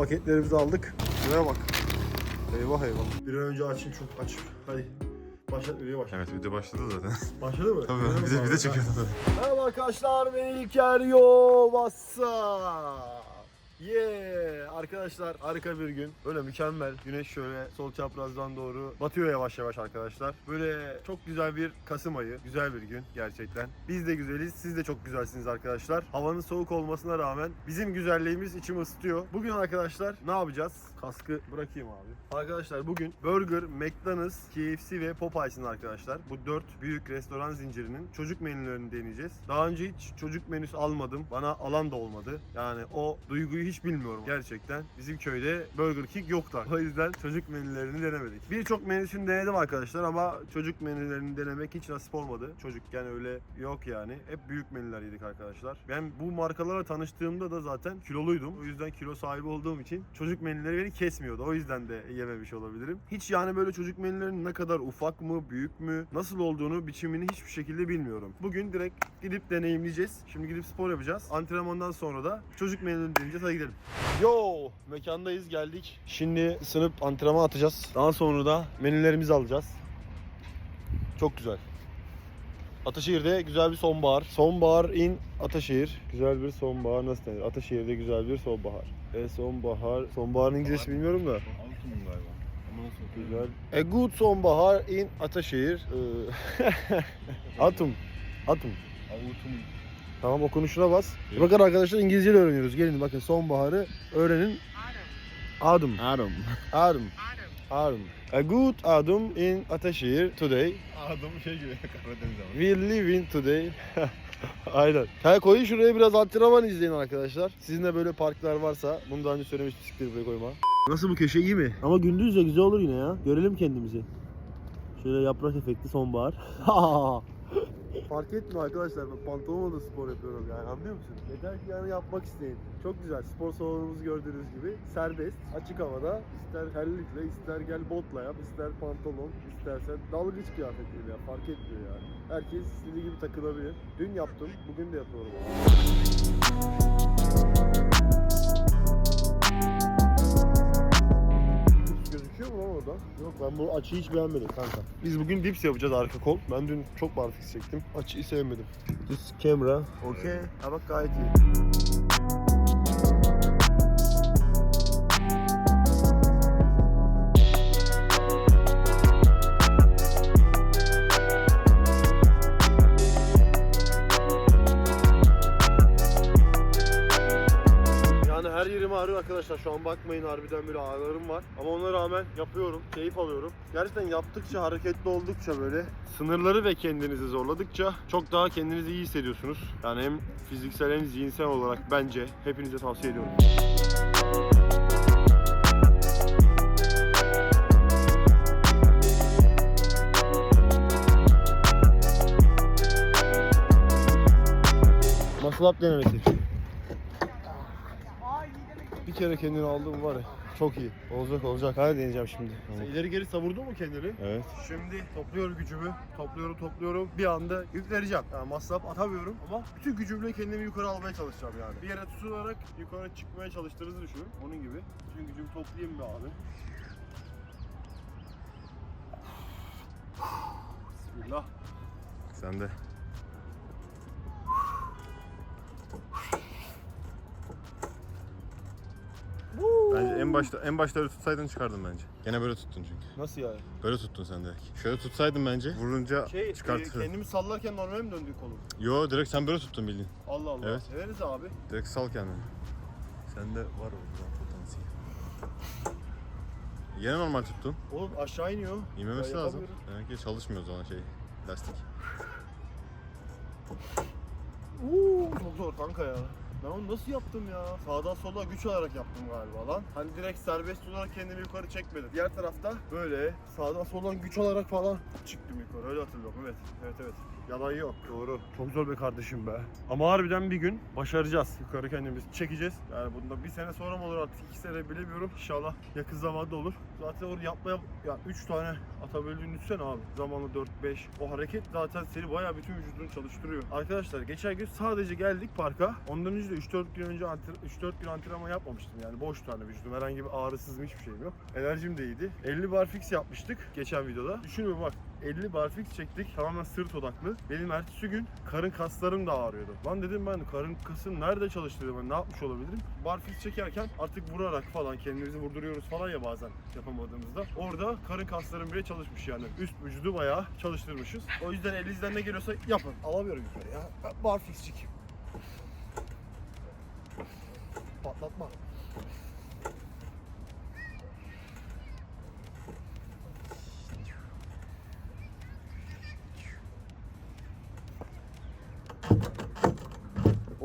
Paketlerimizi aldık. Şuraya bak. Eyvah eyvah. Bir an önce açayım çok aç. Hadi. Başlat videoya başla. Evet video başladı zaten. Başladı mı? Tabii bir de, bir de çekiyordu. Merhaba arkadaşlar ben İlker Yo What's Yeah arkadaşlar harika bir gün. Böyle mükemmel. Güneş şöyle sol çaprazdan doğru batıyor yavaş yavaş arkadaşlar. Böyle çok güzel bir Kasım ayı. Güzel bir gün gerçekten. Biz de güzeliz. Siz de çok güzelsiniz arkadaşlar. Havanın soğuk olmasına rağmen bizim güzelliğimiz içimi ısıtıyor. Bugün arkadaşlar ne yapacağız? Kaskı bırakayım abi. Arkadaşlar bugün Burger, McDonald's, KFC ve Popeyes'in arkadaşlar. Bu dört büyük restoran zincirinin çocuk menülerini deneyeceğiz. Daha önce hiç çocuk menüsü almadım. Bana alan da olmadı. Yani o duyguyu hiç bilmiyorum gerçekten. Bizim köyde Burger King yoktu. O yüzden çocuk menülerini denemedik. Birçok menüsünü denedim arkadaşlar ama çocuk menülerini denemek hiç nasip olmadı. Çocukken öyle yok yani. Hep büyük menüler yedik arkadaşlar. Ben bu markalarla tanıştığımda da zaten kiloluydum. O yüzden kilo sahibi olduğum için çocuk menüleri beni kesmiyordu. O yüzden de yememiş olabilirim. Hiç yani böyle çocuk menülerinin ne kadar ufak mı, büyük mü, nasıl olduğunu, biçimini hiçbir şekilde bilmiyorum. Bugün direkt gidip deneyimleyeceğiz. Şimdi gidip spor yapacağız. Antrenmandan sonra da çocuk menülerini deneyeceğiz. Hadi gidelim. Yo, mekandayız geldik. Şimdi ısınıp antrenman atacağız. Daha sonra da menülerimizi alacağız. Çok güzel. Ataşehir'de güzel bir sonbahar. Sonbahar in Ataşehir. Güzel bir sonbahar nasıl denir? Ataşehir'de güzel bir sonbahar. E sonbahar. Sonbaharın İngilizcesi bilmiyorum da. Altın galiba. Ama nasıl Güzel. A good sonbahar in Ataşehir. Ee, Atum. Atum. Avutum. Tamam okunuşuna bas. Bakın arkadaşlar İngilizce öğreniyoruz. Gelin bakın sonbaharı öğrenin. Adım. Adam. Adım. Adım. A good adım in Ataşehir today. Adam şey gibi Karadeniz. We live in today. Aynen. Ha koyun şuraya biraz antrenman izleyin arkadaşlar. Sizin de böyle parklar varsa bunu daha önce söylemiştim siktir buraya koyma. Nasıl bu köşe iyi mi? Ama gündüz de güzel olur yine ya. Görelim kendimizi. Şöyle yaprak efekti sonbahar. Fark etmiyor arkadaşlar ben pantolonla da spor yapıyorum yani anlıyor musun? Yeter ki yani yapmak isteyin. Çok güzel spor salonumuz gördüğünüz gibi serbest, açık havada ister terlikle ister gel botla yap ister pantolon istersen dalgıç kıyafetiyle yap fark etmiyor yani. Herkes istediği gibi takılabilir. Dün yaptım bugün de yapıyorum. Gözüküyor mu lan orada? Yok ben bu açıyı hiç beğenmedim kanka. Biz bugün dips yapacağız arka kol. Ben dün çok barfiks çektim. Açıyı sevmedim. This camera. Okay. Ha bak gayet iyi. Arkadaşlar. Şu an bakmayın harbiden böyle ağrılarım var. Ama ona rağmen yapıyorum. Keyif alıyorum. Gerçekten yaptıkça, hareketli oldukça böyle sınırları ve kendinizi zorladıkça çok daha kendinizi iyi hissediyorsunuz. Yani hem fiziksel hem zihinsel olarak bence hepinize tavsiye ediyorum. Muscle up denemesi. Bir kere kendini aldım var ya. Çok iyi. Olacak olacak. Hadi deneyeceğim şimdi. Sen ileri geri savurdun mu kendini? Evet. Şimdi topluyorum gücümü. Topluyorum topluyorum. Bir anda yükleneceğim. Yani masraf atamıyorum ama bütün gücümle kendimi yukarı almaya çalışacağım yani. Bir yere tutunarak yukarı çıkmaya çalıştığınızı düşünün. Onun gibi. Bütün gücümü toplayayım bir abi. Bismillah. Sen de. En başta en başta öyle tutsaydın çıkardın bence. Gene böyle tuttun çünkü. Nasıl yani? Böyle tuttun sen direkt. Şöyle tutsaydın bence vurunca Şey, e, çıkartırdın. kendimi sallarken normale mi döndü kolum? Yo direkt sen böyle tuttun bildiğin. Allah Allah. Evet. Severiz abi. Direkt sal kendini. Sende var o zaman potansiyel. Yine normal tuttun. Oğlum aşağı iniyor. İnmemesi Ben lazım. yapamıyorum. Demek ki çalışmıyor o zaman şey. Lastik. Uuu çok zor kanka ya. Ben onu nasıl yaptım ya? Sağdan sola güç alarak yaptım galiba lan. Hani direkt serbest olarak kendimi yukarı çekmedim. Diğer tarafta böyle sağdan soldan güç alarak falan çıktım yukarı. Öyle hatırlıyorum evet. Evet evet. Yalan yok. Doğru. Çok zor be kardeşim be. Ama harbiden bir gün başaracağız. Yukarı kendimiz çekeceğiz. Yani bunda bir sene sonra mı olur artık iki sene bilemiyorum. İnşallah yakın zamanda olur. Zaten onu yapmaya ya 3 tane atabildiğini düşünsene abi. Zamanla 4 5 o hareket zaten seni bayağı bütün vücudunu çalıştırıyor. Arkadaşlar geçen gün sadece geldik parka. Ondan önce de 3-4 gün önce 3-4 gün antrenman yapmamıştım. Yani boş tane vücudum. Herhangi bir ağrısız hiçbir şeyim yok. Enerjim de iyiydi. 50 barfix yapmıştık geçen videoda. Düşünün bak 50 barfix çektik. Tamamen sırt odaklı. Benim ertesi gün karın kaslarım da ağrıyordu. Lan dedim ben karın kasım nerede çalıştırıyorum ben ne yapmış olabilirim? Barfix çekerken artık vurarak falan kendimizi vurduruyoruz falan ya bazen yapamadığımızda. Orada karın kaslarım bile çalışmış yani. Üst vücudu bayağı çalıştırmışız. O yüzden elinizden ne geliyorsa yapın. Alamıyorum yukarı ya. Barfix çekeyim. Patlatma.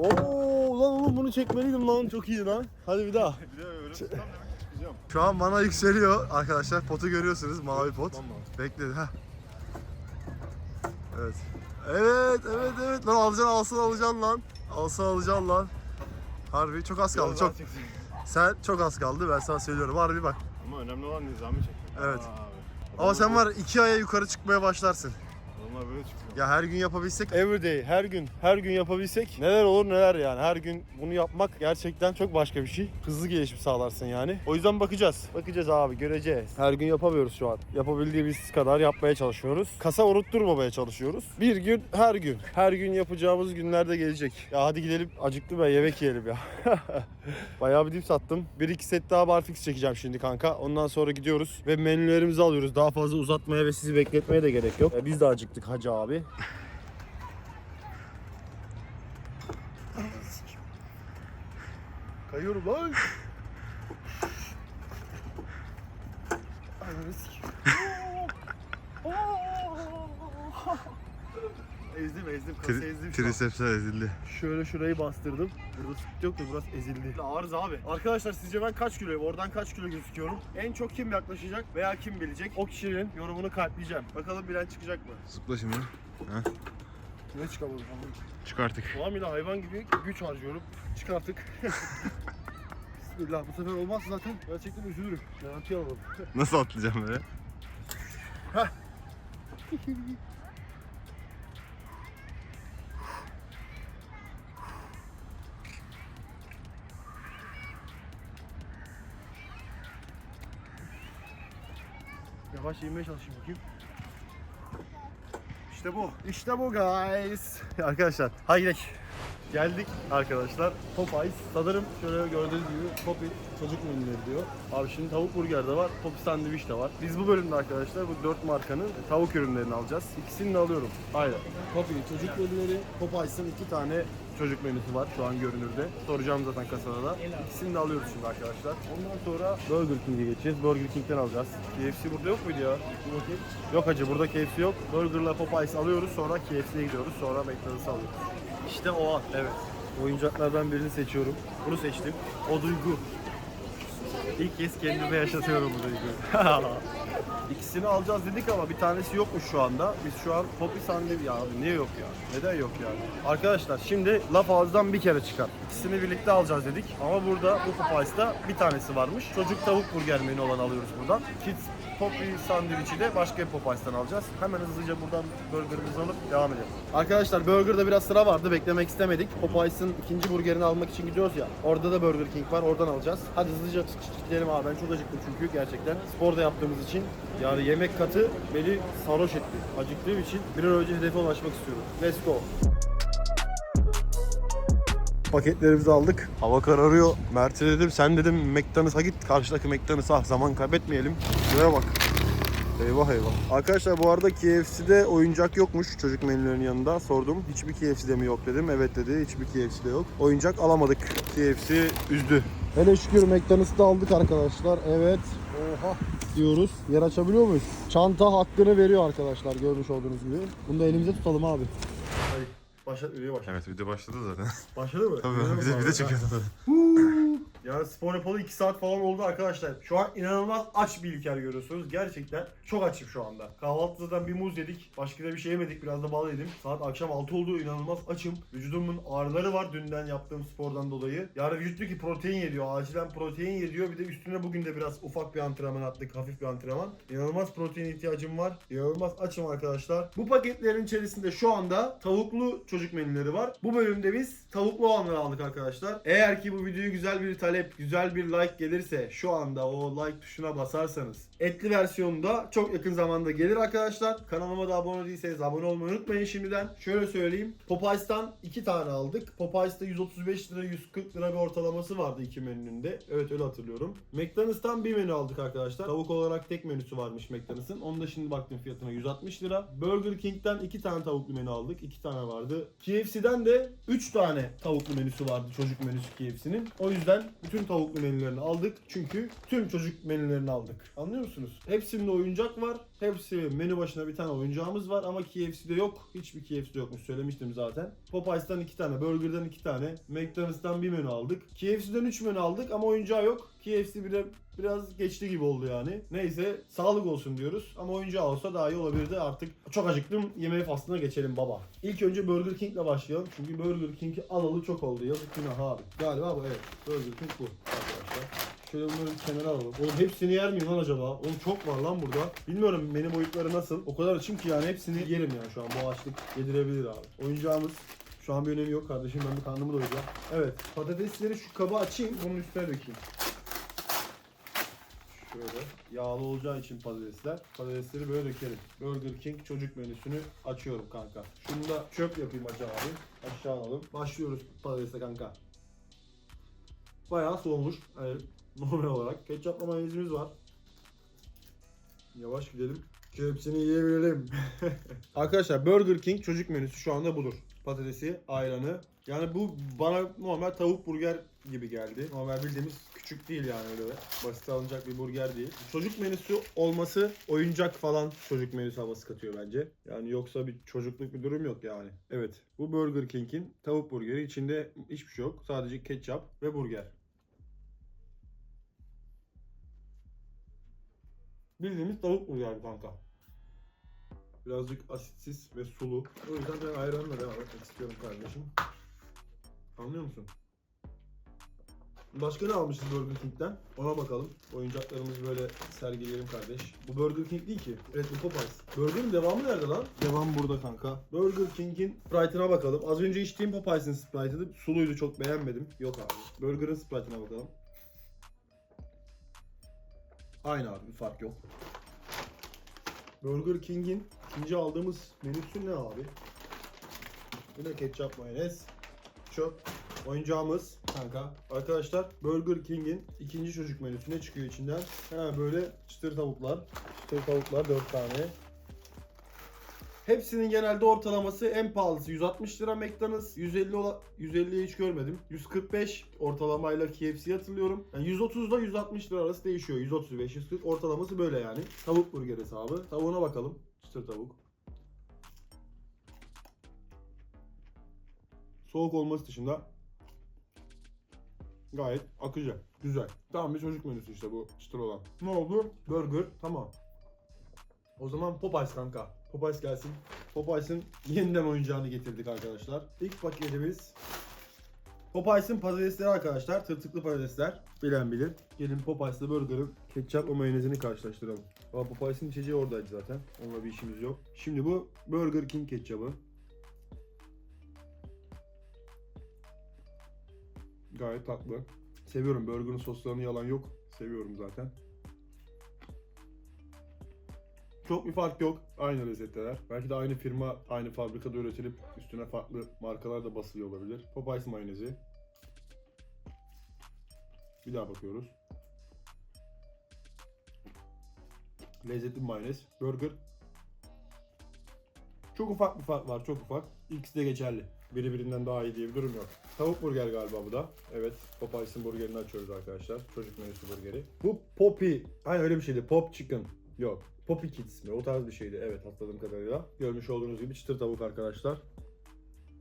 Oo lan oğlum bunu çekmeliydim lan çok iyi lan. Hadi bir daha. Bir de öyle tutsam demek ki çıkacağım. Şu an bana yükseliyor arkadaşlar. Potu görüyorsunuz mavi pot. Tamam. Bekledi ha. Evet. Evet evet evet lan alacaksın alsın alacaksın lan. Alsın alacaksın lan. Harbi çok az kaldı çok. Sen çok az kaldı ben sana söylüyorum harbi bak. Ama önemli olan nizami çekmek. Evet. Abi. Ama sen var iki aya yukarı çıkmaya başlarsın. Çıkıyor. Ya her gün yapabilsek every day her gün her gün yapabilsek neler olur neler yani her gün bunu yapmak gerçekten çok başka bir şey. Hızlı gelişim sağlarsın yani. O yüzden bakacağız. Bakacağız abi göreceğiz. Her gün yapamıyoruz şu an. Yapabildiğimiz kadar yapmaya çalışıyoruz. Kasa unutturmamaya çalışıyoruz. Bir gün her gün. Her gün yapacağımız günlerde gelecek. Ya hadi gidelim acıktı ben yemek yiyelim ya. Bayağı bir dip sattım. Bir iki set daha barfix çekeceğim şimdi kanka. Ondan sonra gidiyoruz ve menülerimizi alıyoruz. Daha fazla uzatmaya ve sizi bekletmeye de gerek yok. Biz de acıktık hacı abi. Kayıyorum lan. Ananı sikeyim. ezdim ezdim kası ezdim şu an. Trisepsler ezildi. Şöyle şurayı bastırdım. Burada sıkıntı yok da biraz ezildi. Ağırız abi. Arkadaşlar sizce ben kaç kiloyum? Oradan kaç kilo gözüküyorum? En çok kim yaklaşacak veya kim bilecek? O kişinin yorumunu kalpleyeceğim. Bakalım bilen çıkacak mı? Zıpla şimdi. Ne çıkamadım? Çık artık. Tamamıyla hayvan gibi güç harcıyorum. Çıkarttık. Bismillah bu sefer olmaz zaten. Gerçekten üzülürüm. Garanti alalım. Nasıl atlayacağım böyle? Yavaş inmeye çalışayım bakayım. İşte bu. İşte bu guys. Arkadaşlar gidelim. Geldik arkadaşlar. Popeyes. Sanırım şöyle gördüğünüz gibi Poppy çocuk menüleri diyor. Abi şimdi tavuk burger de var, Poppy sandviç de var. Biz bu bölümde arkadaşlar bu dört markanın tavuk ürünlerini alacağız. İkisini de alıyorum. Aynen. Poppy çocuk menüleri, Popeyes'ın iki tane çocuk menüsü var şu an görünürde. Soracağım zaten kasada da. İkisini de alıyoruz şimdi arkadaşlar. Ondan sonra Burger King'e geçeceğiz. Burger King'den alacağız. KFC burada yok muydu ya? Yok hacı burada KFC yok. Burger'la Popeyes alıyoruz sonra KFC'ye gidiyoruz. Sonra McDonald's alıyoruz. İşte o an. Evet. Oyuncaklardan birini seçiyorum. Bunu seçtim. O duygu. İlk kez kendime yaşatıyorum bu duyguyu. İkisini alacağız dedik ama bir tanesi yokmuş şu anda. Biz şu an Poppy sandviç ya abi niye yok ya? Neden yok yani? Arkadaşlar şimdi laf ağızdan bir kere çıkar. İkisini birlikte alacağız dedik ama burada bu Popeyes'ta bir tanesi varmış. Çocuk tavuk burger menü olan alıyoruz buradan. Kids Poppy sandviçi de başka bir Popeyes'tan alacağız. Hemen hızlıca buradan burgerimizi alıp devam edelim. Arkadaşlar burgerda biraz sıra vardı. Beklemek istemedik. Popeyes'ın ikinci burgerini almak için gidiyoruz ya. Orada da Burger King var. Oradan alacağız. Hadi hızlıca gidelim abi. Ben çok acıktım çünkü gerçekten. Spor da yaptığımız için. Yani yemek katı beni sarhoş etti. Acıktığım için bir an önce hedefe ulaşmak istiyorum. Let's go. Paketlerimizi aldık. Hava kararıyor. Mert'e dedim sen dedim McDonald's'a git. Karşıdaki McDonald's'a zaman kaybetmeyelim. Şuraya bak. Eyvah eyvah. Arkadaşlar bu arada KFC'de oyuncak yokmuş çocuk menülerinin yanında. Sordum. Hiçbir KFC'de mi yok dedim. Evet dedi. Hiçbir KFC'de yok. Oyuncak alamadık. KFC üzdü. Hele şükür McDonald's'ta aldık arkadaşlar. Evet. Oha diyoruz. Yer açabiliyor muyuz? Çanta hakkını veriyor arkadaşlar görmüş olduğunuz gibi. Bunu da elimize tutalım abi. Başlat, videoya başla. Evet video başladı zaten. Başladı mı? Tabii bir de, bir de çekiyordu. Yani spor yapalı 2 saat falan oldu arkadaşlar. Şu an inanılmaz aç bir İlker görüyorsunuz. Gerçekten çok açım şu anda. Kahvaltıda zaten bir muz yedik. Başka da bir şey yemedik. Biraz da bal yedim. Saat akşam 6 oldu. İnanılmaz açım. Vücudumun ağrıları var dünden yaptığım spordan dolayı. Yani vücut diyor ki protein ye diyor. Acilen protein ye diyor. Bir de üstüne bugün de biraz ufak bir antrenman attık. Hafif bir antrenman. İnanılmaz protein ihtiyacım var. İnanılmaz açım arkadaşlar. Bu paketlerin içerisinde şu anda tavuklu çocuk menüleri var. Bu bölümde biz tavuklu olanları aldık arkadaşlar. Eğer ki bu videoya güzel bir talep, güzel bir like gelirse şu anda o like tuşuna basarsanız etli versiyonu da çok yakın zamanda gelir arkadaşlar. Kanalıma da abone değilseniz abone olmayı unutmayın şimdiden. Şöyle söyleyeyim. Popeyes'tan iki tane aldık. Popeyes'ta 135 lira 140 lira bir ortalaması vardı iki menünün de. Evet öyle hatırlıyorum. McDonald's'tan bir menü aldık arkadaşlar. Tavuk olarak tek menüsü varmış McDonald's'ın. Onu da şimdi baktım fiyatına 160 lira. Burger King'den iki tane tavuklu menü aldık. iki tane vardı. KFC'den de 3 tane tavuklu menüsü vardı çocuk menüsü KFC'nin. O yüzden bütün tavuklu menülerini aldık. Çünkü tüm çocuk menülerini aldık. Anlıyor musunuz? Hepsinde oyuncak var. Hepsi menü başına bir tane oyuncağımız var ama KFC'de yok. Hiçbir KFC'de yokmuş söylemiştim zaten. Popeyes'tan iki tane, Burger'dan iki tane, McDonald's'tan bir menü aldık. KFC'den üç menü aldık ama oyuncağı yok. KFC bir de biraz geçti gibi oldu yani. Neyse sağlık olsun diyoruz ama oyuncağı olsa daha iyi olabilirdi artık. Çok acıktım yemeğe faslına geçelim baba. İlk önce Burger King'le başlayalım çünkü Burger King'i alalı çok oldu yazık günah abi. Galiba bu evet Burger King bu arkadaşlar. Şöyle bunları kenara alalım. Oğlum hepsini yer miyim lan acaba? Oğlum çok var lan burada. Bilmiyorum menü boyutları nasıl. O kadar açım ki yani hepsini yerim yani şu an. Bu açlık yedirebilir abi. Oyuncağımız şu an bir önemi yok kardeşim. Ben bir karnımı doyuracağım. Evet. Patatesleri şu kaba açayım. Bunun üstüne dökeyim. Şöyle. Yağlı olacağı için patatesler. Patatesleri böyle dökelim. Burger King çocuk menüsünü açıyorum kanka. Şunu da çöp yapayım aşağı abi. Aşağı alalım. Başlıyoruz patatesle kanka. Bayağı soğumuş. Evet. Normal olarak. Ketçapla mayonezimiz var. Yavaş gidelim. Hepsini yiyebilelim. Arkadaşlar Burger King çocuk menüsü şu anda budur. Patatesi, ayranı. Yani bu bana normal tavuk burger gibi geldi. Normal bildiğimiz küçük değil yani öyle basit alınacak bir burger değil. Çocuk menüsü olması oyuncak falan çocuk menüsü havası katıyor bence. Yani yoksa bir çocukluk bir durum yok yani. Evet bu Burger King'in tavuk burgeri içinde hiçbir şey yok. Sadece ketçap ve burger. Bildiğimiz tavuk burger kanka. Birazcık asitsiz ve sulu. O yüzden ben ayranla devam etmek istiyorum kardeşim. Anlıyor musun? Başka ne almışız Burger King'den? Ona bakalım. Oyuncaklarımızı böyle sergileyelim kardeş. Bu Burger King değil ki. Evet bu Popeyes. Burger'ın devamı nerede lan? Devam burada kanka. Burger King'in Sprite'ına bakalım. Az önce içtiğim Popeyes'in Sprite'ıydı. Suluydu çok beğenmedim. Yok abi. Burger'ın Sprite'ına bakalım. Aynı abi bir fark yok. Burger King'in ikinci aldığımız menüsü ne abi? Yine ketçap mayonez. Çöp. Oyuncağımız kanka. Arkadaşlar Burger King'in ikinci çocuk menüsü ne çıkıyor içinden? Ha böyle çıtır tavuklar. Çıtır tavuklar 4 tane. Hepsinin genelde ortalaması en pahalısı 160 lira McDonald's. 150 ola 150'yi hiç görmedim. 145 ortalamayla KFC hatırlıyorum. Yani 130 ile 160 lira arası değişiyor. 135 140 ortalaması böyle yani. Tavuk burger hesabı. Tavuğuna bakalım. Çıtır tavuk. Soğuk olması dışında gayet akıcı. Güzel. Tamam bir çocuk menüsü işte bu çıtır olan. Ne oldu? Burger. Tamam. O zaman Popeyes kanka. Popeyes gelsin. Popeyes'in yeniden oyuncağını getirdik arkadaşlar. İlk paketimiz Popeyes'in patatesleri arkadaşlar. Tırtıklı patatesler. Bilen bilir. Gelin Popeyes'le Burger'ın ketçap ve mayonezini karşılaştıralım. Ama Popeyes'in içeceği oradaydı zaten. Onunla bir işimiz yok. Şimdi bu Burger King ketçabı. Gayet tatlı. Seviyorum. Burger'ın soslarını yalan yok. Seviyorum zaten. Çok bir fark yok. Aynı lezzetteler. Belki de aynı firma, aynı fabrikada üretilip üstüne farklı markalar da basılıyor olabilir. Popeyes mayonezi. Bir daha bakıyoruz. Lezzetli mayonez. Burger. Çok ufak bir fark var, çok ufak. İkisi de geçerli. Biri birinden daha iyi diye bir durum yok. Tavuk burger galiba bu da. Evet, Popeyes'in burgerini açıyoruz arkadaşlar. Çocuk menüsü burgeri. Bu Poppy. Aynen öyle bir şeydi. Pop Chicken. Yok. Poppy Kids mi? O tarz bir şeydi. Evet hatırladığım kadarıyla. Görmüş olduğunuz gibi çıtır tavuk arkadaşlar.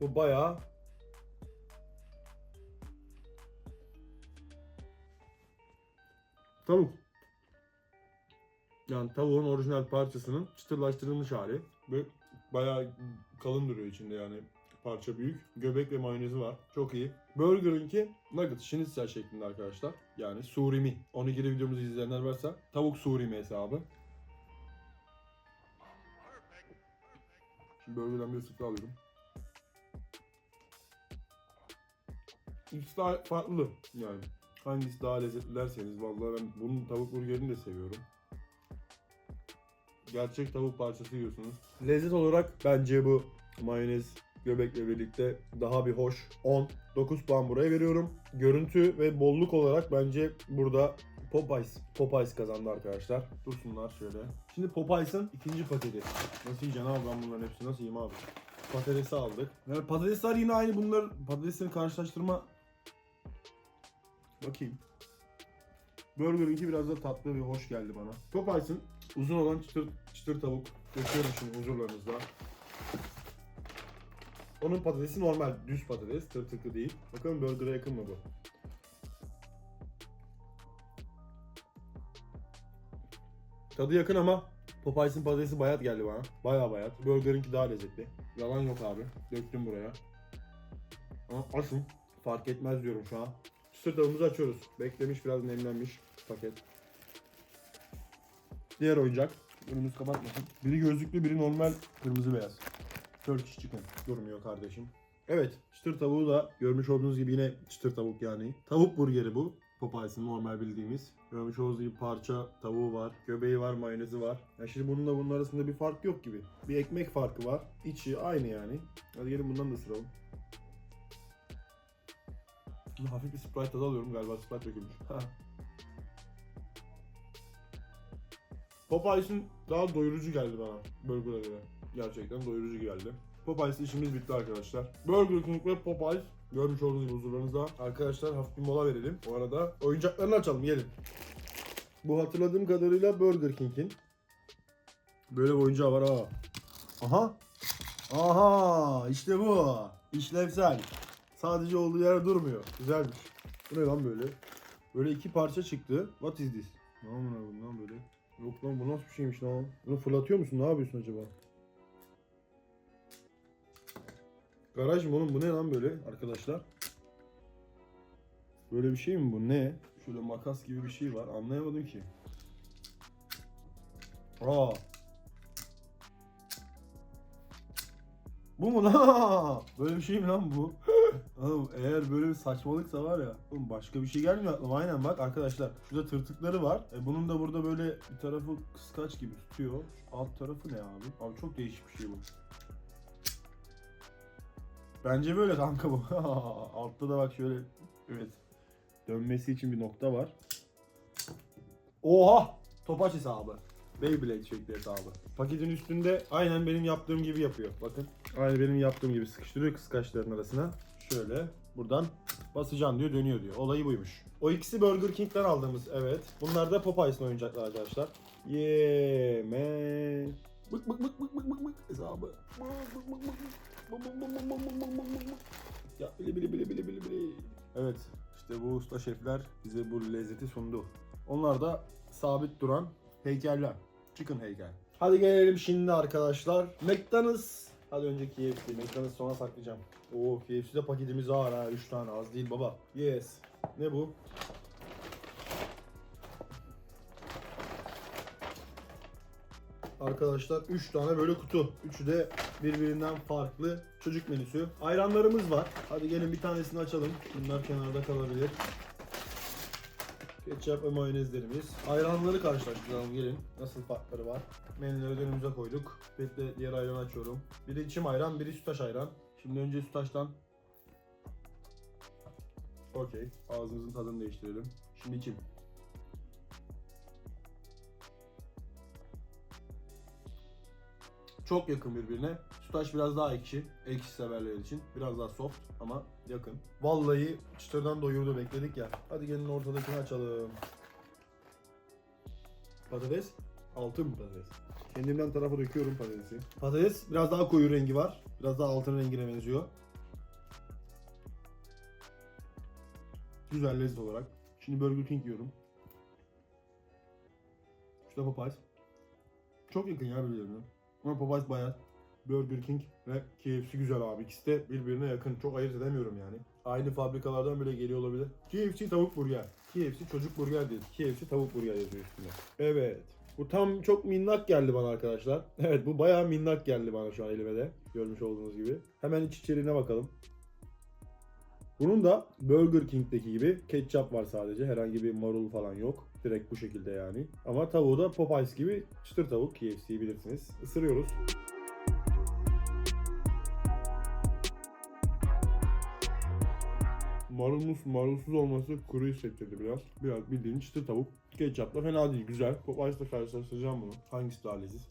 Bu bayağı Tavuk. Yani tavuğun orijinal parçasının çıtırlaştırılmış hali. Ve bayağı kalın duruyor içinde yani. Parça büyük. Göbek ve mayonezi var. Çok iyi. Burger'ınki nugget şinitsel şeklinde arkadaşlar. Yani surimi. Onigiri videomuzu izleyenler varsa tavuk surimi hesabı. Şimdi burgerden bir ısık alıyorum. İkisi de farklı yani. Hangisi daha lezzetli derseniz vallahi ben bunun tavuk burgerini de seviyorum. Gerçek tavuk parçası yiyorsunuz. Lezzet olarak bence bu mayonez göbekle birlikte daha bir hoş. 10, 9 puan buraya veriyorum. Görüntü ve bolluk olarak bence burada Popeyes. Popeyes kazandı arkadaşlar. Dursunlar şöyle. Şimdi Popeyes'ın ikinci paketi. Nasıl yiyeceksin abi ben bunların hepsini nasıl yiyeyim abi? Patatesi aldık. Yani patatesler yine aynı bunlar patatesleri karşılaştırma Bakayım. Burger'ınki biraz da tatlı ve hoş geldi bana. Popeyes'ın uzun olan çıtır, çıtır tavuk. Döküyorum şimdi huzurlarınızda. Onun patatesi normal, düz patates, tırtıklı değil. Bakalım burger'a yakın mı bu? Tadı yakın ama Popeyes'in patatesi bayat geldi bana. Bayağı bayat. Burger'ınki daha lezzetli. Yalan yok abi. Döktüm buraya. Ama açın. Fark etmez diyorum şu an. Çıtır tavuğumuzu açıyoruz. Beklemiş biraz nemlenmiş paket. Diğer oyuncak. Önümüz kapatmasın. Biri gözlüklü biri normal kırmızı beyaz. Turkish chicken. Durmuyor kardeşim. Evet çıtır tavuğu da görmüş olduğunuz gibi yine çıtır tavuk yani. Tavuk burgeri bu. Popeyes'in normal bildiğimiz. Görmüş olduğunuz gibi parça tavuğu var, göbeği var, mayonezi var. Ya şimdi bununla bunun arasında bir fark yok gibi. Bir ekmek farkı var. İçi aynı yani. Hadi gelin bundan da ısıralım. Şimdi hafif bir Sprite tadı alıyorum galiba Sprite dökülmüş. Popeyes'in daha doyurucu geldi bana Burger'a göre. Gerçekten doyurucu geldi. Popeyes'le işimiz bitti arkadaşlar. Burger King ve Popeyes görmüş olduğunuz gibi huzurlarınızda. Arkadaşlar hafif bir mola verelim. Bu arada oyuncaklarını açalım gelin. Bu hatırladığım kadarıyla Burger King'in. Böyle bir oyuncağı var ha. Aha. Aha işte bu. İşlevsel. Sadece olduğu yerde durmuyor. Güzelmiş. Bu ne lan böyle? Böyle iki parça çıktı. What is this? Ne amına lan böyle? Yok lan bu nasıl bir şeymiş lan? Bunu fırlatıyor musun? Ne yapıyorsun acaba? Garaj mı oğlum? Bu ne lan böyle arkadaşlar? Böyle bir şey mi bu? Ne? Şöyle makas gibi bir şey var. Anlayamadım ki. Aa. Bu mu lan? Böyle bir şey mi lan bu? Oğlum eğer böyle bir saçmalıksa var ya. Oğlum başka bir şey gelmiyor aklıma. Aynen bak arkadaşlar. Şurada tırtıkları var. E bunun da burada böyle bir tarafı kıskaç gibi tutuyor. Alt tarafı ne abi? Abi çok değişik bir şey bu. Bence böyle kanka bu. Altta da bak şöyle. Evet. Dönmesi için bir nokta var. Oha! Topaç hesabı. Beyblade şekli hesabı. Paketin üstünde aynen benim yaptığım gibi yapıyor. Bakın. Aynı benim yaptığım gibi sıkıştırıyor kıskaçların arasına. Şöyle buradan basacaksın diyor dönüyor diyor. Olayı buymuş. O ikisi Burger King'den aldığımız evet. Bunlar da Popeyes'in oyuncaklar arkadaşlar. Yeme. Bık bık bık bık bık bık bık hesabı. Bık bık bık bık bık. Bık bık bık bık bık bık bık. Ya bili bili bili bili bili bili. Evet işte bu usta şefler bize bu lezzeti sundu. Onlar da sabit duran heykeller. Chicken heykel. Hadi gelelim şimdi arkadaşlar. McDonald's. Hadi önce KFC. McDonald's sona saklayacağım. Oo KFC'de paketimiz var ha. 3 tane az değil baba. Yes. Ne bu? Arkadaşlar 3 tane böyle kutu. Üçü de birbirinden farklı çocuk menüsü. Ayranlarımız var. Hadi gelin bir tanesini açalım. Bunlar kenarda kalabilir. Ketçap ve mayonezlerimiz. Ayranları karşılaştıralım gelin. Nasıl farkları var. Menüleri de önümüze koyduk. Bekle diğer ayranı açıyorum. Biri içim ayran, biri sütaş ayran. Şimdi önce sütaştan. Okey. Ağzımızın tadını değiştirelim. Şimdi içim. Çok yakın birbirine. Sütaş biraz daha ekşi. Ekşi severler için. Biraz daha soft ama yakın. Vallahi çıtırdan doyurdu bekledik ya. Hadi gelin ortadakini açalım. Patates. Altın patates. Kendimden tarafa döküyorum patatesi. Patates biraz daha koyu rengi var. Biraz daha altın rengine benziyor. Güzel lezzet olarak. Şimdi Burger King yiyorum. İşte Popeyes. Çok yakın ya birbirine. Ama Popeyes bayağı. Burger King ve KFC güzel abi. İkisi de birbirine yakın. Çok ayırt edemiyorum yani. Aynı fabrikalardan bile geliyor olabilir. KFC tavuk burger. KFC çocuk burger değil. KFC tavuk burger yazıyor üstünde. Evet. Bu tam çok minnak geldi bana arkadaşlar. Evet bu bayağı minnak geldi bana şu an elime de. Görmüş olduğunuz gibi. Hemen iç içeriğine bakalım. Bunun da Burger King'deki gibi ketçap var sadece. Herhangi bir marul falan yok. Direkt bu şekilde yani. Ama tavuğu da Popeyes gibi çıtır tavuk KFC'yi bilirsiniz. Isırıyoruz. Marulmuş, marulsuz olması kuru hissettirdi biraz. Biraz bildiğin çıtır tavuk. Ketçapla fena değil, güzel. Popeyes'la karşılaştıracağım bunu. Hangisi daha leziz?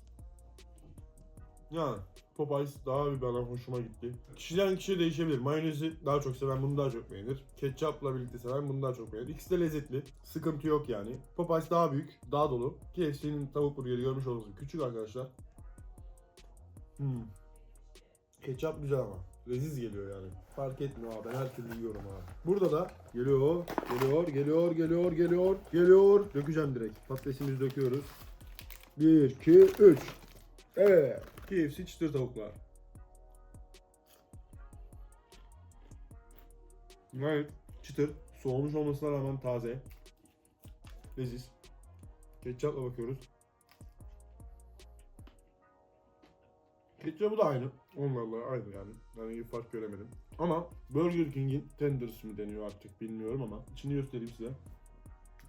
Yani Popeyes daha bir bana hoşuma gitti. Kişiden kişiye değişebilir. Mayonezi daha çok seven bunu daha çok beğenir. Ketçapla birlikte seven bunu daha çok beğenir. İkisi de lezzetli. Sıkıntı yok yani. Popeyes daha büyük, daha dolu. KFC'nin tavuk burgeri görmüş olduğunuz gibi küçük arkadaşlar. Hmm. Ketçap güzel ama. Leziz geliyor yani. Fark etmiyor abi. Ben her türlü yiyorum abi. Burada da geliyor, geliyor, geliyor, geliyor, geliyor, geliyor. Dökeceğim direkt. Patatesimizi döküyoruz. 1, 2, 3. Evet. KFC çıtır tavuklar. Gayet çıtır. Soğumuş olmasına rağmen taze. Leziz. Ketçapla bakıyoruz. Ketçapı da aynı. Onlarla aynı yani. Yani bir fark göremedim. Ama Burger King'in tenders mi deniyor artık bilmiyorum ama içini göstereyim size.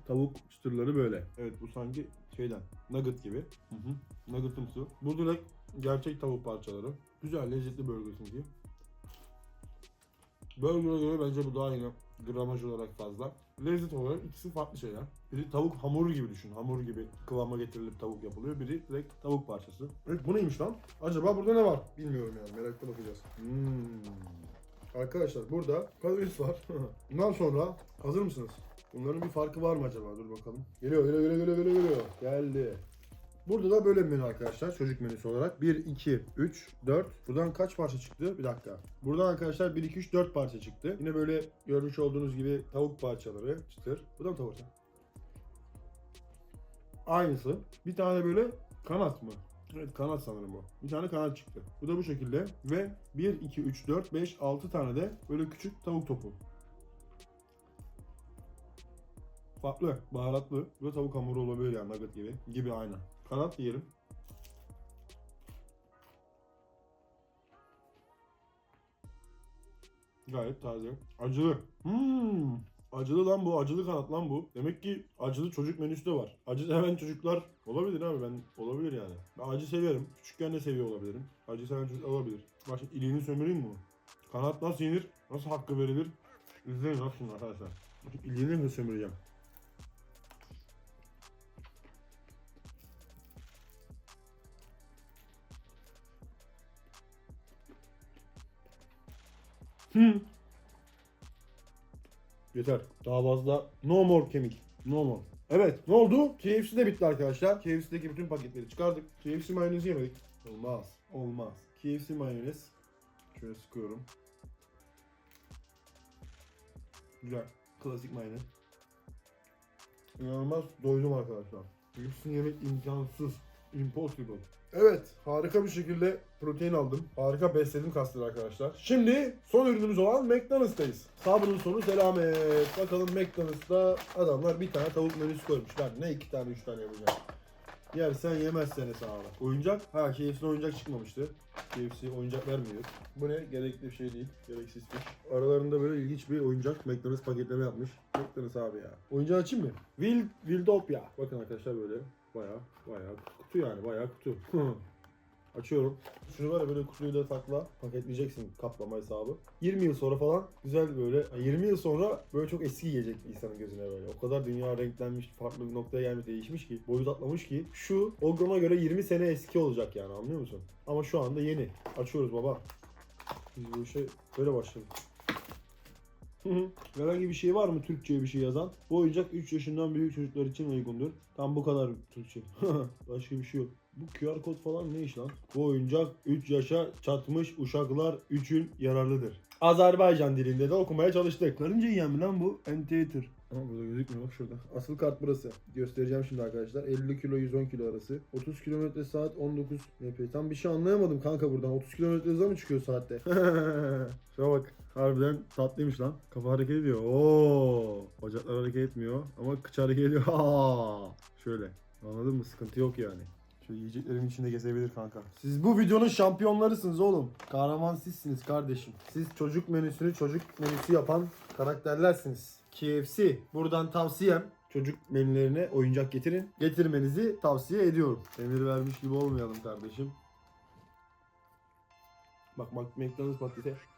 Tavuk çıtırları böyle. Evet bu sanki şeyden nugget gibi. Hı hı. Nuggetımsı. Bu direkt gerçek tavuk parçaları. Güzel lezzetli Burger King'i. Burger'a göre bence bu daha yine gramaj olarak fazla. Lezzet olarak ikisi farklı şeyler. Biri tavuk hamuru gibi düşün. Hamur gibi kıvama getirilip tavuk yapılıyor. Biri direkt tavuk parçası. Evet bu neymiş lan? Acaba burada ne var? Bilmiyorum yani merakla bakacağız. Hmm. Arkadaşlar burada patates var. Bundan sonra hazır mısınız? Bunların bir farkı var mı acaba? Dur bakalım. Geliyor geliyor geliyor geliyor. geliyor. Geldi. Burada da böyle menü arkadaşlar çocuk menüsü olarak. 1, 2, 3, 4. Buradan kaç parça çıktı? Bir dakika. Buradan arkadaşlar 1, 2, 3, 4 parça çıktı. Yine böyle görmüş olduğunuz gibi tavuk parçaları çıtır. Bu da mı tavuk? Aynısı. Bir tane böyle kanat mı? Evet kanat sanırım bu. Bir tane kanat çıktı. Bu da bu şekilde. Ve 1, 2, 3, 4, 5, 6 tane de böyle küçük tavuk topu. Farklı, baharatlı. Bu da tavuk hamuru olabilir yani nugget gibi. Gibi aynı. Kanat yiyelim. Gayet taze. Acılı. Hmm. Acılı lan bu. Acılı kanat lan bu. Demek ki acılı çocuk menüsü de var. Acı seven çocuklar olabilir abi ben olabilir yani. Ben acı severim. Küçükken de seviyor olabilirim. Acı seven çocuk olabilir. Bak şimdi iliğini sömüreyim mi? Kanat nasıl yenir? Nasıl hakkı verilir? İzleyin şimdi arkadaşlar. İliğini mi sömüreceğim? Hı. Yeter. Daha fazla no more kemik. No more. Evet ne oldu? KFC de bitti arkadaşlar. KFC'deki bütün paketleri çıkardık. KFC mayonezi yemedik. Olmaz. Olmaz. KFC mayonez. Şöyle sıkıyorum. Güzel. Klasik mayonez. İnanılmaz doydum arkadaşlar. Hepsini yemek imkansız. Impossible. Evet, harika bir şekilde protein aldım. Harika besledim kasları arkadaşlar. Şimdi son ürünümüz olan McDonald's'tayız. Sabrın sonu selamet. Bakalım McDonald's'ta adamlar bir tane tavuk menüsü koymuşlar. Ne iki tane üç tane yapacak. Yersen yemezsen hesabı. Oyuncak? Ha KFC'den oyuncak çıkmamıştı. KFC oyuncak vermiyor. Bu ne? Gerekli bir şey değil. Gereksizmiş. Aralarında böyle ilginç bir oyuncak McDonald's paketleme yapmış. McDonald's abi ya. Oyuncağı açayım mı? Will, Wildopia. Bakın arkadaşlar böyle. Baya baya kutu yani baya kutu. Açıyorum. Şunu ya böyle kutuyu da takla paketleyeceksin kaplama hesabı. 20 yıl sonra falan güzel böyle yani 20 yıl sonra böyle çok eski gelecek insanın gözüne böyle. O kadar dünya renklenmiş, farklı bir noktaya gelmiş, değişmiş ki, boyut atlamış ki şu o grama göre 20 sene eski olacak yani anlıyor musun? Ama şu anda yeni. Açıyoruz baba. Biz bu işe böyle başladık. Herhangi bir şey var mı Türkçe'ye bir şey yazan? Bu oyuncak 3 yaşından büyük çocuklar için uygundur. Tam bu kadar Türkçe. Başka bir şey yok. Bu QR kod falan ne iş lan? Bu oyuncak 3 yaşa çatmış uşaklar için yararlıdır. Azerbaycan dilinde de okumaya çalıştık. Karınca yiyen mi lan bu? Anteater. Tamam burada gözükmüyor bak şurada. Asıl kart burası. Göstereceğim şimdi arkadaşlar. 50 kilo 110 kilo arası. 30 kilometre saat 19 MP. Tam bir şey anlayamadım kanka buradan. 30 kilometre hıza mı çıkıyor saatte? Şuna bak. Harbiden tatlıymış lan. Kafa hareket ediyor. Oo. Bacaklar hareket etmiyor ama kıç hareket ediyor. Ha. Şöyle. Anladın mı? Sıkıntı yok yani. Şöyle yiyeceklerimin içinde gezebilir kanka. Siz bu videonun şampiyonlarısınız oğlum. Kahraman sizsiniz kardeşim. Siz çocuk menüsünü çocuk menüsü yapan karakterlersiniz. KFC. Buradan tavsiyem çocuk menülerine oyuncak getirin. Getirmenizi tavsiye ediyorum. Emir vermiş gibi olmayalım kardeşim. Bak McDonald's patatesi.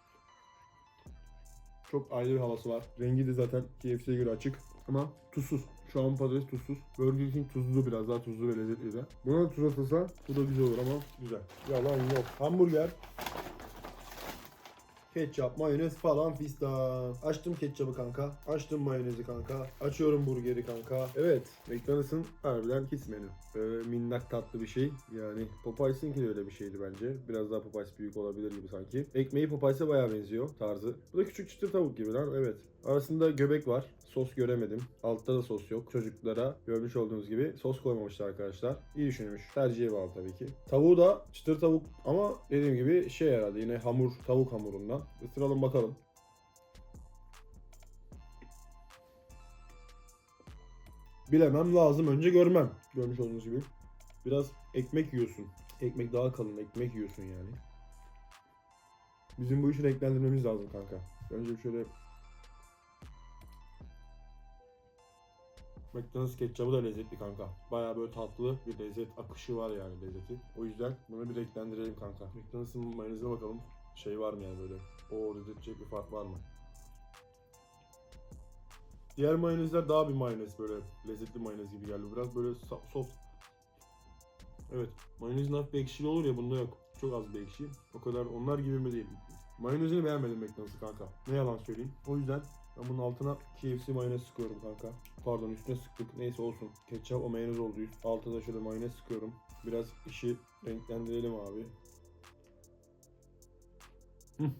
Çok ayrı bir havası var. Rengi de zaten KFC'ye göre açık. Ama tuzsuz. Şu an patates tuzsuz. Burger King tuzlu biraz daha tuzlu ve lezzetli de. Buna da tuz atılsa bu da güzel olur ama güzel. Yalan yok. Hamburger. Ketçap, mayonez falan fistan. Açtım ketçabı kanka. Açtım mayonezi kanka. Açıyorum burgeri kanka. Evet. McDonald's'ın harbiden his menü. Böyle minnak tatlı bir şey. Yani Popeyes'inki de öyle bir şeydi bence. Biraz daha Popeyes büyük olabilir gibi sanki. Ekmeği Popeyes'e bayağı benziyor tarzı. Bu da küçük çıtır tavuk gibi lan. Evet. Arasında göbek var. Sos göremedim. Altta da sos yok. Çocuklara görmüş olduğunuz gibi sos koymamışlar arkadaşlar. İyi düşünmüş. Tercihe bağlı tabii ki. Tavuğu da çıtır tavuk ama dediğim gibi şey herhalde yine hamur, tavuk hamurundan. Isıralım bakalım. Bilemem lazım önce görmem. Görmüş olduğunuz gibi. Biraz ekmek yiyorsun. Ekmek daha kalın ekmek yiyorsun yani. Bizim bu işi renklendirmemiz lazım kanka. Önce bir şöyle McDonald's ketçabı da lezzetli kanka. Bayağı böyle tatlı bir lezzet akışı var yani lezzeti. O yüzden bunu bir renklendirelim kanka. McDonald's'ın mayonezine bakalım. Şey var mı yani böyle? O dedirtecek bir fark var mı? Diğer mayonezler daha bir mayonez böyle lezzetli mayonez gibi geldi. Biraz böyle so- soft. Evet. Mayonezin hafif ekşili olur ya bunda yok. Çok az bir ekşi. O kadar onlar gibi mi değil. Mayonezini beğenmedim McDonald's'ı kanka. Ne yalan söyleyeyim. O yüzden ben bunun altına KFC mayonez sıkıyorum kanka. Pardon üstüne sıktık. Neyse olsun. Ketçap o mayonez oldu. Altta da şöyle mayonez sıkıyorum. Biraz işi renklendirelim abi. Hı.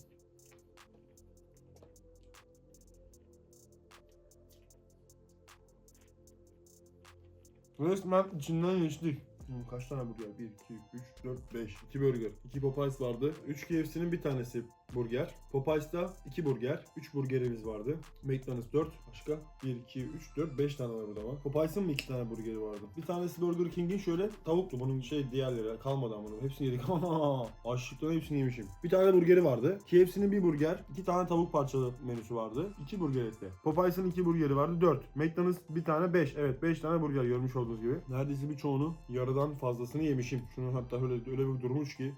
Resmen içinden geçtik. Hmm, kaç tane burger? 1, 2, 3, 4, 5. 2 burger. 2 Popeyes vardı. 3 KFC'nin bir tanesi burger. Popeyes'ta 2 burger. 3 burgerimiz vardı. McDonald's 4. Başka? 1, 2, 3, 4, 5 tane var burada ama. Popeyes'ın mı 2 tane burgeri vardı? Bir tanesi Burger King'in şöyle tavuktu. Bunun şey diğerleri kalmadı ama bunun. Hepsini yedik. Açlıktan hepsini yemişim. Bir tane burgeri vardı. KFC'nin bir burger. 2 tane tavuk parçalı menüsü vardı. 2 burger etli. Popeyes'ın 2 burgeri vardı. 4. McDonald's bir tane 5. Evet 5 tane burger görmüş olduğunuz gibi. Neredeyse birçoğunu yarıdan fazlasını yemişim. Şunun hatta öyle, öyle bir durmuş ki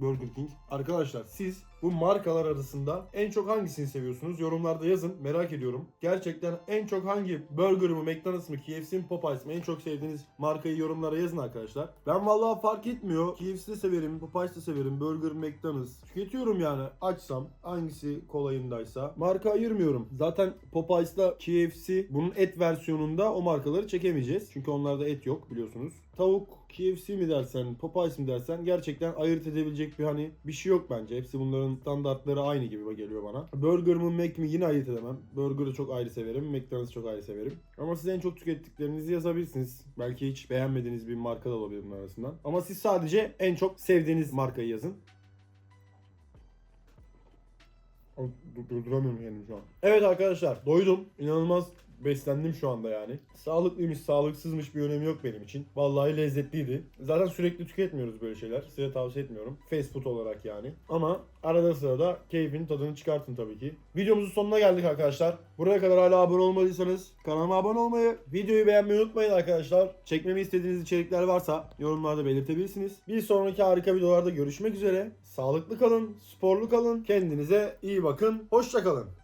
Burger King. Arkadaşlar siz bu markalar arasında en çok hangisini seviyorsunuz? Yorumlarda yazın. Merak ediyorum. Gerçekten en çok hangi burger mı, McDonald's mı, KFC mi, Popeyes mi en çok sevdiğiniz markayı yorumlara yazın arkadaşlar. Ben vallahi fark etmiyor. KFC de severim, Popeyes de severim, Burger, McDonald's. Tüketiyorum yani. Açsam hangisi kolayındaysa. Marka ayırmıyorum. Zaten Popeyes'la KFC bunun et versiyonunda o markaları çekemeyeceğiz. Çünkü onlarda et yok biliyorsunuz. Tavuk KFC mi dersen, Popeyes mi dersen gerçekten ayırt edebilecek bir hani bir şey yok bence. Hepsi bunların standartları aynı gibi geliyor bana. Burger mı Mac mi yine ayırt edemem. Burger'ı çok ayrı severim. McDonald's'ı çok ayrı severim. Ama siz en çok tükettiklerinizi yazabilirsiniz. Belki hiç beğenmediğiniz bir marka da olabilir bunun arasından. Ama siz sadece en çok sevdiğiniz markayı yazın. Durduramıyorum kendimi şu an. Evet arkadaşlar doydum. İnanılmaz beslendim şu anda yani. Sağlıklıymış, sağlıksızmış bir önemi yok benim için. Vallahi lezzetliydi. Zaten sürekli tüketmiyoruz böyle şeyler. Size tavsiye etmiyorum. Fast food olarak yani. Ama arada sırada keyfin tadını çıkartın tabii ki. Videomuzun sonuna geldik arkadaşlar. Buraya kadar hala abone olmadıysanız kanalıma abone olmayı, videoyu beğenmeyi unutmayın arkadaşlar. Çekmemi istediğiniz içerikler varsa yorumlarda belirtebilirsiniz. Bir sonraki harika videolarda görüşmek üzere. Sağlıklı kalın, sporlu kalın, kendinize iyi bakın. Hoşça kalın.